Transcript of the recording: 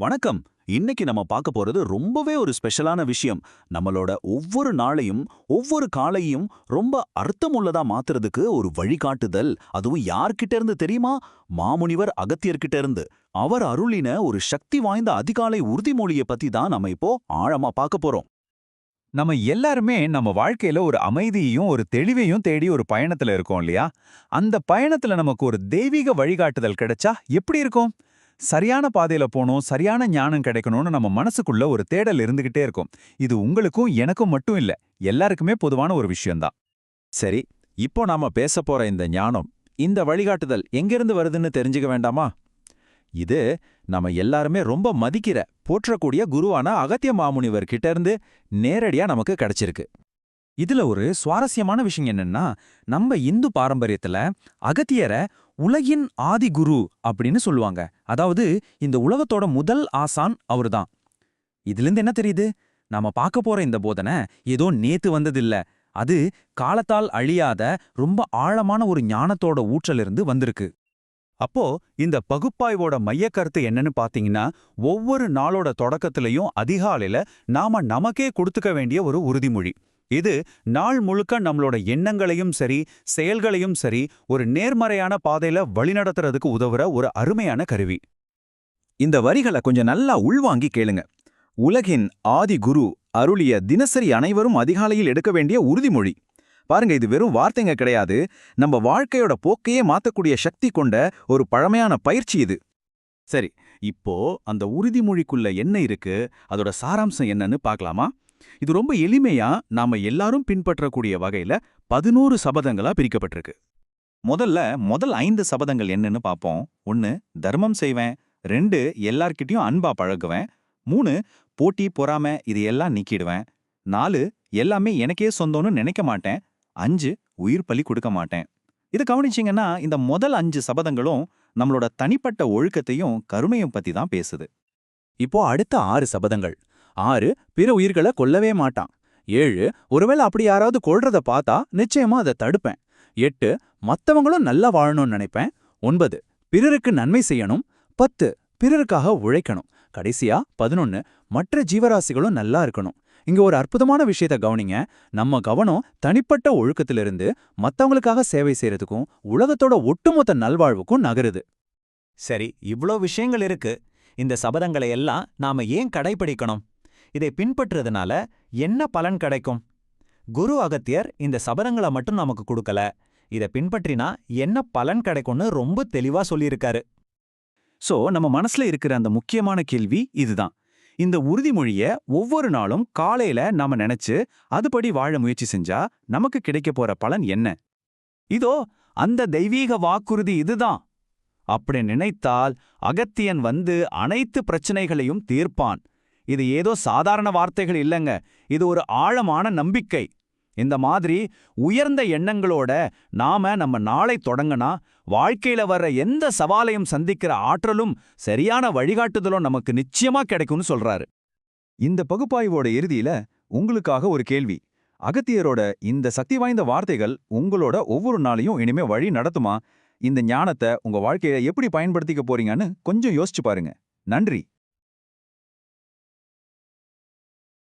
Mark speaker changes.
Speaker 1: வணக்கம். இன்னைக்கு நம்ம பார்க்க போறது ரொம்பவே ஒரு ஸ்பெஷலான விஷயம். நம்மளோட ஒவ்வொரு நாளையும் ஒவ்வொரு காலையும் ரொம்ப அர்த்தமுள்ளதா மாத்துறதுக்கு ஒரு வழிகாட்டுதல். அதுவும் யார்கிட்ட இருந்து தெரியுமா? மாமுனிவர் அகத்தியர்கிட்ட இருந்து. அவர் அருளின ஒரு சக்தி வாய்ந்த அதிகாலை உறுதிமொழியை பத்தி தான் நம்ம இப்போ ஆழமா பார்க்க போறோம்.
Speaker 2: நம்ம எல்லாருமே நம்ம வாழ்க்கையில ஒரு அமைதியையும் ஒரு தெளிவையும் தேடி ஒரு பயணத்துல இருக்கோம் இல்லையா? அந்த பயணத்துல நமக்கு ஒரு தெய்வீக வழிகாட்டுதல் கிடைச்சா எப்படி இருக்கும்? சரியான பாதையில போனோம் சரியான ஞானம் கிடைக்கணும்னு நம்ம மனசுக்குள்ள ஒரு தேடல் இருந்துகிட்டே இருக்கும். இது உங்களுக்கும் எனக்கும் மட்டும் இல்ல எல்லாருக்குமே பொதுவான ஒரு விஷயம்தான். சரி இப்போ நாம பேச போற இந்த ஞானம் இந்த வழிகாட்டுதல் எங்கிருந்து வருதுன்னு தெரிஞ்சுக்க வேண்டாமா? இது நம்ம எல்லாருமே ரொம்ப மதிக்கிற போற்றக்கூடிய குருவான அகத்திய மாமுனிவர் கிட்ட இருந்து நேரடியா நமக்கு கிடைச்சிருக்கு. இதுல ஒரு சுவாரஸ்யமான விஷயம் என்னன்னா நம்ம இந்து பாரம்பரியத்துல அகத்தியரை உலகின் ஆதி குரு அப்படின்னு சொல்லுவாங்க. அதாவது இந்த உலகத்தோட முதல் ஆசான் அவர்தான். இதுலேருந்து என்ன தெரியுது? நாம பார்க்க போற இந்த போதனை ஏதோ நேத்து வந்ததில்ல. அது காலத்தால் அழியாத ரொம்ப ஆழமான ஒரு ஞானத்தோட ஊற்றலிருந்து வந்திருக்கு.
Speaker 1: அப்போ இந்த பகுப்பாய்வோட மையக்கருத்து என்னன்னு பாத்தீங்கன்னா ஒவ்வொரு நாளோட தொடக்கத்திலையும் அதிகாலையில நாம நமக்கே கொடுத்துக்க வேண்டிய ஒரு உறுதிமொழி. இது நாள் முழுக்க நம்மளோட எண்ணங்களையும் சரி செயல்களையும் சரி ஒரு நேர்மறையான பாதையில வழிநடத்துறதுக்கு உதவுற ஒரு அருமையான கருவி.
Speaker 2: இந்த வரிகளை கொஞ்சம் நல்லா உள்வாங்கி கேளுங்க. உலகின் ஆதி குரு அருளிய தினசரி அனைவரும் அதிகாலையில் எடுக்க வேண்டிய உறுதிமொழி. பாருங்க இது வெறும் வார்த்தைங்க கிடையாது. நம்ம வாழ்க்கையோட போக்கையே மாத்தக்கூடிய சக்தி கொண்ட ஒரு பழமையான பயிற்சி இது.
Speaker 1: சரி இப்போ அந்த உறுதிமொழிக்குள்ள என்ன இருக்கு? அதோட சாராம்சம் என்னன்னு பார்க்கலாமா? இது ரொம்ப எளிமையா நாம எல்லாரும் பின்பற்றக்கூடிய வகையில பதினோரு சபதங்களா பிரிக்கப்பட்டிருக்கு. முதல்ல முதல் ஐந்து சபதங்கள் என்னன்னு பார்ப்போம் ஒன்னு தர்மம் செய்வேன். ரெண்டு எல்லார்கிட்டயும் அன்பா பழகுவேன். மூணு போட்டி பொறாம இது எல்லாம் நீக்கிடுவேன். நாலு எல்லாமே எனக்கே சொந்தம்னு நினைக்க மாட்டேன். அஞ்சு உயிர் பலி கொடுக்க மாட்டேன். இது கவனிச்சிங்கன்னா இந்த முதல் அஞ்சு சபதங்களும் நம்மளோட தனிப்பட்ட ஒழுக்கத்தையும் கருணையும் பத்தி தான் பேசுது.
Speaker 2: இப்போ அடுத்த ஆறு சபதங்கள். ஆறு பிற உயிர்களை கொல்லவே மாட்டான். ஏழு ஒருவேளை அப்படி யாராவது கொள்றத பார்த்தா நிச்சயமா அதை தடுப்பேன். எட்டு மத்தவங்களும் நல்லா வாழணும்னு நினைப்பேன். ஒன்பது பிறருக்கு நன்மை செய்யணும். பத்து பிறருக்காக உழைக்கணும். கடைசியா பதினொன்னு மற்ற ஜீவராசிகளும் நல்லா இருக்கணும். இங்க ஒரு அற்புதமான விஷயத்த கவனிங்க. நம்ம கவனம் தனிப்பட்ட ஒழுக்கத்திலிருந்து மத்தவங்களுக்காக சேவை செய்யறதுக்கும் உலகத்தோட ஒட்டுமொத்த நல்வாழ்வுக்கும் நகருது.
Speaker 3: சரி இவ்ளோ விஷயங்கள் இருக்கு. இந்த சபதங்களை எல்லாம் நாம ஏன் கடைபிடிக்கணும்? இதை பின்பற்றுறதுனால என்ன பலன் கிடைக்கும்? குரு அகத்தியர் இந்த சபதங்களை மட்டும் நமக்கு கொடுக்கல. இதை பின்பற்றினா என்ன பலன் கிடைக்கும்னு ரொம்ப தெளிவா சொல்லியிருக்காரு.
Speaker 1: சோ நம்ம மனசுல இருக்கிற அந்த முக்கியமான கேள்வி இதுதான். இந்த உறுதிமொழிய ஒவ்வொரு நாளும் காலையில நாம நினைச்சு அதுபடி வாழ முயற்சி செஞ்சா நமக்கு கிடைக்க போற பலன் என்ன? இதோ அந்த தெய்வீக வாக்குறுதி இதுதான். அப்படி நினைத்தால் அகத்தியன் வந்து அனைத்து பிரச்சனைகளையும் தீர்ப்பான். இது ஏதோ சாதாரண வார்த்தைகள் இல்லைங்க. இது ஒரு ஆழமான நம்பிக்கை. இந்த மாதிரி உயர்ந்த எண்ணங்களோட நாம நம்ம நாளை தொடங்கினா வாழ்க்கையில வர்ற எந்த சவாலையும் சந்திக்கிற ஆற்றலும் சரியான வழிகாட்டுதலும் நமக்கு நிச்சயமா கிடைக்கும்னு சொல்றாரு.
Speaker 2: இந்த பகுப்பாய்வோட இறுதியில உங்களுக்காக ஒரு கேள்வி. அகத்தியரோட இந்த சக்தி வாய்ந்த வார்த்தைகள் உங்களோட ஒவ்வொரு நாளையும் இனிமே வழி நடத்துமா? இந்த ஞானத்தை உங்க வாழ்க்கையில எப்படி பயன்படுத்திக்க போறீங்கன்னு கொஞ்சம் யோசிச்சு பாருங்க. நன்றி.